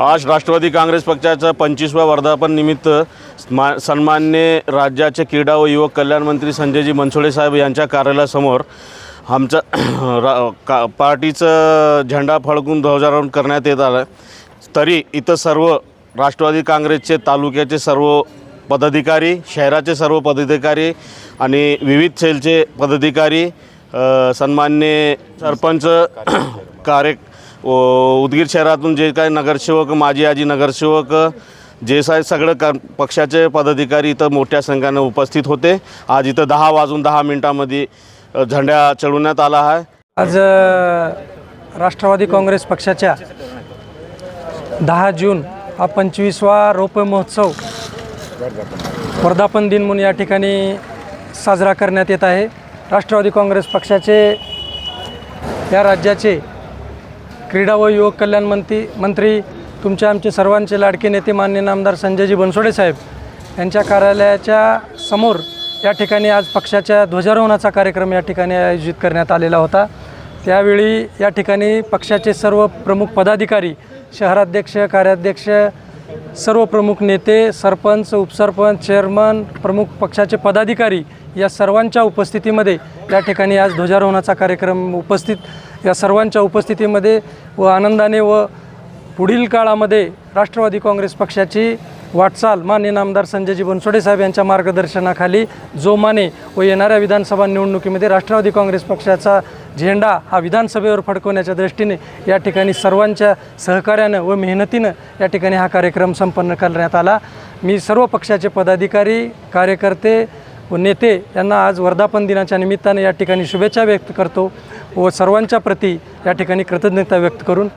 आज राष्ट्रवादी काँग्रेस पक्षाच्या पंचवीसव्या वर्धापन निमित्त मा सन्मान्य राज्याचे क्रीडा व युवक कल्याण मंत्री संजयजी मनसोडे साहेब यांच्या कार्यालयासमोर आमचं रा का पार्टीचं झेंडा फडकून ध्वजारोहण करण्यात येत आलं. तरी इथं सर्व राष्ट्रवादी काँग्रेसचे तालुक्याचे सर्व पदाधिकारी शहराचे सर्व पदाधिकारी आणि विविध सेलचे पदाधिकारी सन्मान्य सरपंच कार्य उदगीर शहरातून जे काही नगरसेवक माजी आजी नगरसेवक जे साहेब सगळं क पक्षाचे पदाधिकारी इथं मोठ्या संख्येनं उपस्थित होते. आज इथं दहा वाजून दहा मिनटामध्ये झंड्या चढवण्यात आला आहे. आज राष्ट्रवादी काँग्रेस पक्षाच्या दहा जून हा पंचवीसवा रोप महोत्सव वर्धापन दिन म्हणून या ठिकाणी साजरा करण्यात येत आहे. राष्ट्रवादी काँग्रेस पक्षाचे या राज्याचे क्रीडा व युवक कल्याण मंत्री मंत्री तुमचे आमचे सर्वांचे लाडके नेते मान्य नामदार संजयजी बनसोडे साहेब यांच्या कार्यालयाच्या समोर या ठिकाणी आज पक्षाच्या ध्वजारोहणाचा कार्यक्रम या ठिकाणी आयोजित करण्यात आलेला होता. त्यावेळी या ठिकाणी पक्षाचे सर्व प्रमुख पदाधिकारी शहराध्यक्ष कार्याध्यक्ष सर्व प्रमुख नेते सरपंच उपसरपंच चेअरमन प्रमुख पक्षाचे पदाधिकारी या सर्वांच्या उपस्थितीमध्ये या ठिकाणी आज ध्वजारोहणाचा कार्यक्रम उपस्थित. या सर्वांच्या उपस्थितीमध्ये व आनंदाने व पुढील काळामध्ये राष्ट्रवादी काँग्रेस पक्षाची वाटचाल मान्य नामदार संजयजी बनसोडे साहेब यांच्या मार्गदर्शनाखाली जोमाने व येणाऱ्या विधानसभा निवडणुकीमध्ये राष्ट्रवादी काँग्रेस पक्षाचा झेंडा हा विधानसभेवर फडकवण्याच्या दृष्टीने या ठिकाणी सर्वांच्या सहकार्यानं व मेहनतीनं या ठिकाणी हा कार्यक्रम संपन्न करण्यात आला. मी सर्व पक्षाचे पदाधिकारी कार्यकर्ते व नेते यांना आज वर्धापन दिनाच्या निमित्ताने या ठिकाणी शुभेच्छा व्यक्त करतो व सर्वांच्या प्रती या ठिकाणी कृतज्ञता व्यक्त करून